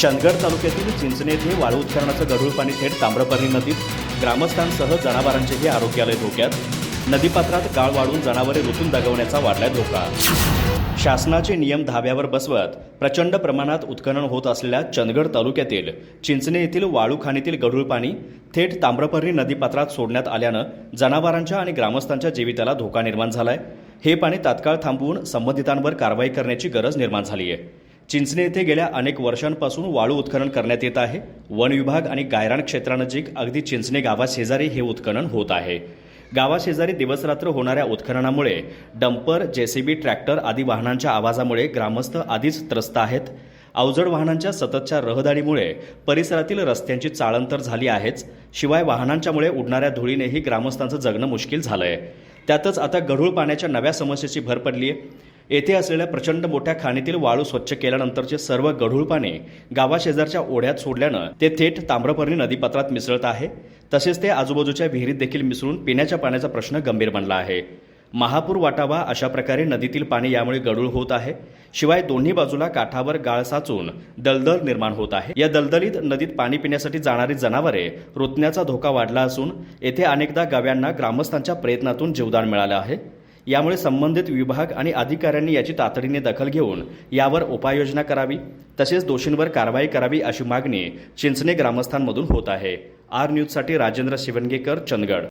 चंदगड तालुक्यातील चिंचणे येथे वाळू उत्खननाचं गढूळ पाणी थेट ताम्रपर्णी नदीत ग्रामस्थांसह जनावरांचेही आरोग्यालय धोक्यात. नदीपात्रात गाळ वाढून जनावरे ऋतून दगवण्याचा वाढलाय धोका. शासनाचे नियम धाब्यावर बसवत प्रचंड प्रमाणात उत्खनन होत असलेल्या चंदगड तालुक्यातील चिंचणे येथील वाळू खाणीतील गढूळ पाणी थेट ताम्रपर्णी नदीपात्रात सोडण्यात आल्यानं जनावरांच्या आणि ग्रामस्थांच्या जीविताला धोका निर्माण झालाय. हे पाणी तात्काळ थांबवून संबंधितांवर कारवाई करण्याची गरज निर्माण झाली आहे चिंचणे येथे गेल्या अनेक वर्षांपासून वाळू उत्खनन करण्यात येत आहे. वन विभाग आणि गायरान क्षेत्रानजीक अगदी चिंचणे गावाशेजारी हे उत्खनन होत आहे. गावाशेजारी दिवसरात्र होणाऱ्या उत्खननामुळे डंपर जेसीबी ट्रॅक्टर आदी वाहनांच्या आवाजामुळे ग्रामस्थ आधीच त्रस्त आहेत. अवजड वाहनांच्या सततच्या रहदारीमुळे परिसरातील रस्त्यांची चाळंतर झाली आहेच. शिवाय वाहनांच्यामुळे उडणाऱ्या धुळीनेही ग्रामस्थांचं जगणं मुश्किल झालंय. त्यातच आता गढूळ पाण्याच्या नव्या समस्येची भर पडली आहे येथे असलेल्या प्रचंड मोठ्या खाणीतील वाळू स्वच्छ केल्यानंतरचे सर्व गढूळ पाणी गावाशेजारच्या ओढ्यात सोडल्यानं ते थेट ताम्रपर्णी नदीपात्रात मिसळत आहे. तसेच ते आजूबाजूच्या विहिरीत देखील मिसळून पिण्याच्या पाण्याचा प्रश्न गंभीर बनला आहे. महापूर वाटावा अशा प्रकारे नदीतील पाणी यामुळे गढूळ होत आहे. शिवाय दोन्ही बाजूला काठावर गाळ साचून दलदल निर्माण होत आहे. या दलदलीत नदीत पाणी पिण्यासाठी जाणारी जनावरे रुतण्याचा धोका वाढला असून येथे अनेकदा गाव्यांना ग्रामस्थांच्या प्रयत्नातून जीवदान मिळालं आहे. यामुळे संबंधित विभाग आणि अधिकाऱ्यांनी याची तातडीने दखल घेऊन यावर उपाययोजना करावी तसेच दोषींवर कारवाई करावी अशी मागणी चिंचणे ग्रामस्थांमधून होत आहे. आर न्यूजसाठी राजेंद्र शिवणगेकर चंदगड.